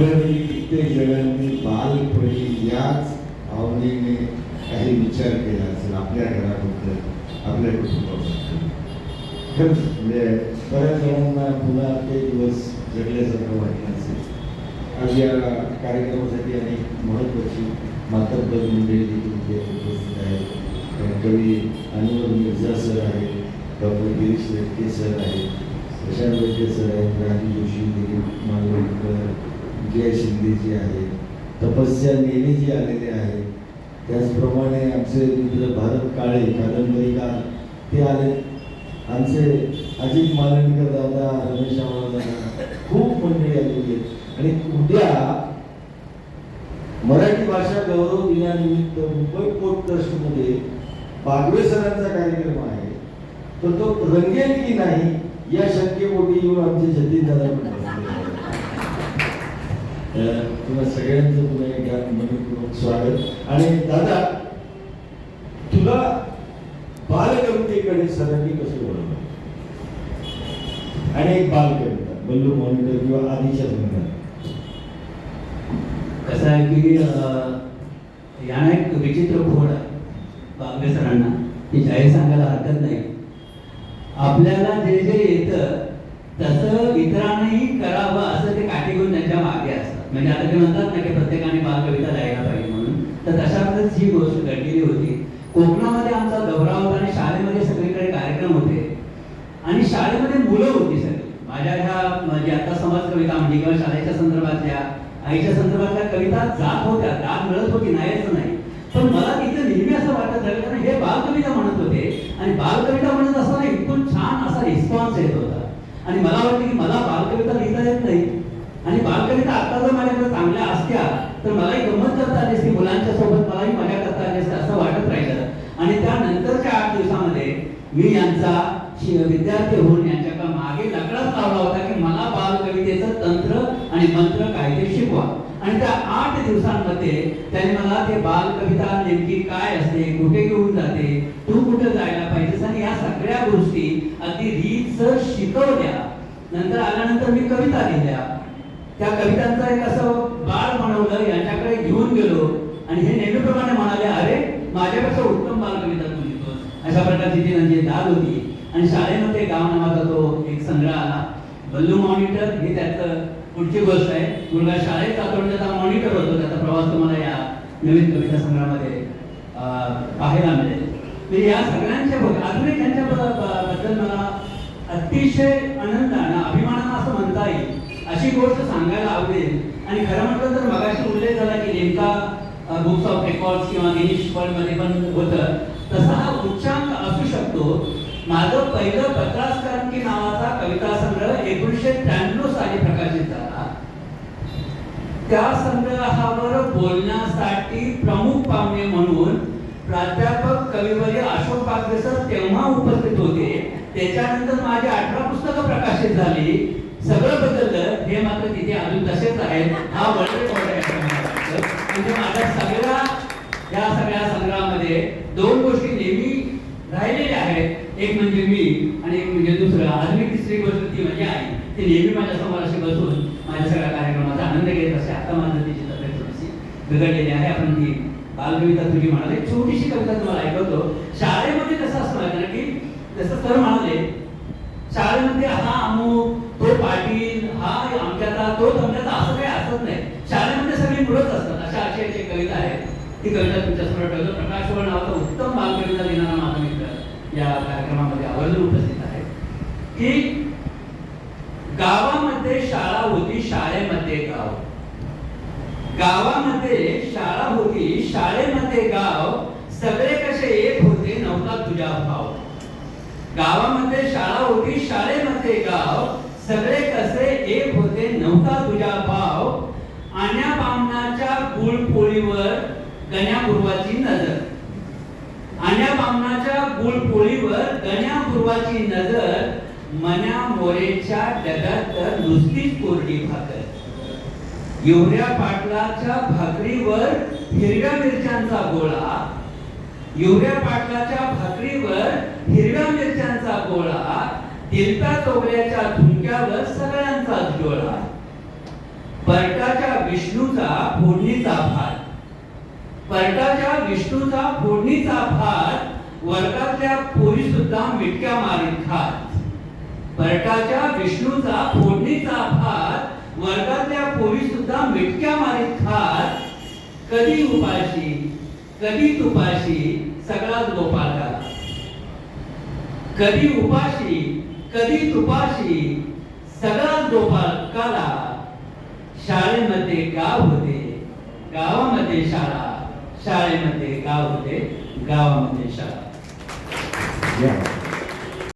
आपल्यापैकी कित्येक जणांनी बालपणी याच भावनेने काही विचार केला असेल आपल्या घराबद्दल आपल्या कुटुंबाबद्दल. खरंच म्हणजे बऱ्याच जणांना पुन्हा ते दिवस जगल्यासारखं वाटलं असेल. आज या कार्यक्रमासाठी अनेक महत्त्वाची मातब्बर मंडळी देखील उपस्थित आहेत. कवी अनवर मिर्झा सर आहेत डॉक्टर गिरीश रेटके सर आहेत प्रशांत वैद्य सर आहेत राजू जोशी देखील मालवणकर जय शिंदेजी आहेत तपस्या नेनेजी आलेले आहेत त्याचप्रमाणे आमचे मित्र भारत काळे कादंबरीकार ते आले आमचे अजित मालणकर दादा रमेश दादा खूप मंडळी आलेली आहेत. आणि उद्या मराठी भाषा गौरव दिनानिमित्त मुंबई पोर्ट ट्रस्टमध्ये बागवे सरांचा कार्यक्रम आहे. तर तो रंगेल की नाही या शक्यपोटी येऊन आमचे जतीन दादा म्हणतात तुला सगळ्यांचं तुला एकदा मनपूर्वक स्वागत. आणि दादा तुला बालकवितेकडे सरांनी कसं वळवलं आणि एक बालकविता बल्लू मॉनिटर किंवा आधीच्या संघात कसं आहे की अं, यांना एक विचित्र खोड आहे बागवे सरांना. की जाहीर सांगायला हरकत नाही. आपल्याला जे जे येतं तसं इतरांनाही करावं असं ते काठी घेऊन त्यांच्या मागे असतात म्हणजे आता ते म्हणतात ना की प्रत्येकाने बालकविता लिहायला पाहिजे म्हणून. तर तशातच ही गोष्ट घडलेली होती. कोकणामध्ये आमचा दौरा होता आणि शाळेमध्ये सगळीकडे कार्यक्रम होते. आणि शाळेमध्ये मुलं होती सगळी. माझ्या ह्या म्हणजे आता समाज कविता म्हणजे किंवा शाळेच्या संदर्भातल्या आईच्या संदर्भातल्या कविता जात होत्या. दाद मिळत होती नाहीच नाही. पण मला तिथे नेहमी असं वाटत झालं कारण हे बालकविता म्हणत होते. आणि बालकविता म्हणत असताना इतकून छान असा रिस्पॉन्स येत होता. आणि मला वाटतं की मला बालकविता लिहिता येत नाही. आणि बालकविता आता जर माझ्याकडे चांगल्या असत्या तर मलाही गमत करता आली असती मुलांच्या सोबत मलाही मजा करता आली असते असं वाटत राहिलं. आणि त्यानंतरच्या आठ दिवसामध्ये मी यांचा विद्यार्थी होऊन यांच्या का मागे लकडाच लावला होता की मला बालकवितेचं तंत्र आणि मंत्र कायदे शिकवा. आणि त्या आठ दिवसांमध्ये त्यांनी मला ते बालकविता नेमकी काय असते कुठे घेऊन जाते तू कुठे जायला पाहिजेस आणि या सगळ्या गोष्टी अगदी रीतसर शिकवल्या. नंतर आल्यानंतर मी कविता लिहिल्या. त्या कवितांचं एक असं बाळ म्हणवलं यांच्याकडे घेऊन गेलो. आणि हे नेहमीप्रमाणे म्हणाले अरे माझ्यापेक्षा उत्तम बालकविता तू लिहितोस. अशा प्रकारची ती त्यांची दाद होती. आणि शाळेमध्ये गाव नावाचा तो एक संग्रह आला. बल्लू मॉनिटर हे त्याचं पुढची गोष्ट आहे. मुलगा शाळेत जातो त्याचा मॉनिटर होतो. त्याचा प्रवास तुम्हाला या नवीन कविता संग्रहामध्ये पाहायला मिळेल. म्हणजे या सगळ्यांच्या बघ अजूनही त्यांच्या बद्दल मला अतिशय आनंदानं अभिमानानं असं म्हणता येईल. अशी गोष्ट सांगायला आवडेल. आणि खरं म्हटलं तर मगाशी उल्लेख झाला की नेमका बुक्स ऑफ रेकॉर्ड्स किंवा गिनीश वर्ल्डमध्ये पण होतं. तसा हा उच्चांक असू शकतो. माझं पहिलं पत्रास्कांकी नावाचा कविता संग्रह एकोणीसशे त्र्याण्णव साली प्रकाशित झाला. त्या संग्रहावर बोलण्यासाठी प्रमुख पाहुणे म्हणून प्राध्यापक कविवर्य अशोक बागवेसर तेव्हा उपस्थित होते. त्याच्यानंतर माझी अठरा पुस्तकं प्रकाशित झाली. सगळं बदललं हे मात्र तिथे अजून तसेच आहेत. हा वर्ल्ड रेकॉर्ड आहे म्हणजे माझ्या सगळ्या या सगळ्या संग्रहामध्ये दोन गोष्टी नेहमी राहिलेल्या आहेत. एक म्हणजे मी आणि एक म्हणजे दुसरं. अजून तिसरी गोष्ट ती म्हणजे आई. ती नेहमी माझ्यासमोर अशी बसून माझ्या सगळ्या कार्यक्रमाचा आनंद घेत असते. आता माझं तिची तब्येत थोडीशी बिघडलेली आहे. आपण ती बालकविता तुझी म्हणाले. छोटीशी कविता तुम्हाला ऐकवतो. शाळेमध्ये कसं असतं कारण की जसं सर म्हणाले शाळेमध्ये हा अमुक पाटील हा आमच्याचा तो तमच्याचा असं काही असत नाही. शाळेमध्ये सगळी मुलंच असतात. अशा अशी अशी कविता आहे. ती कविता तुमच्यासमोर ठेवतो. प्रकाश वळ नावाचा उत्तम बालकविता लिहिणारा माझा मित्र या कार्यक्रमामध्ये आवर्जून उपस्थित आहे. की गावामध्ये शाळा होती शाळेमध्ये गाव. गावामध्ये शाळा होती शाळेमध्ये गाव. सगळे कसे एक होते नव्हता तुझा भाव. गावामध्ये शाळा होती शाळेमध्ये गाव. सगळे कसे एक होते नव्हता तुझा भाव आण्या बामणाच्या गुळपोळीवर गण्यापूर्वाची नजर. आण्या बामणाच्या गुळपोळीवर गण्यापूर्वाची नजर मन्या मोरेच्या डब्यात तर नुसतीच कोरडी भाकर. एवढ्या पाटलाच्या भाकरीवर हिरव्या मिरच्यांचा गोळा एवढ्या पाटलाच्या भाकरीवर हिरव्या मिरच्यांचा गोळा दिलता चोगल्याच्या झुणक्यावर सगळ्यांचाच डोळा परटाच्या विष्णूचा फोडणीचा भात. परटाच्या विष्णूचा फोडणीचा भात वर्गातल्या पोरी सुद्धा मिटक्या मारीत खात. परटाच्या विष्णूचा फोडणीचा भात वर्गातल्या पोरी सुद्धा मिटक्या मारीत खात. कधी उपाशी कधी तुपाशी सगळाच गोपाळ कधी उपाशी कधी तुपाशी सगळा गोपाळकाला शाळेमध्ये गाव होते गावामध्ये शाळा शाळेमध्ये गाव होते गावामध्ये शाळा. या.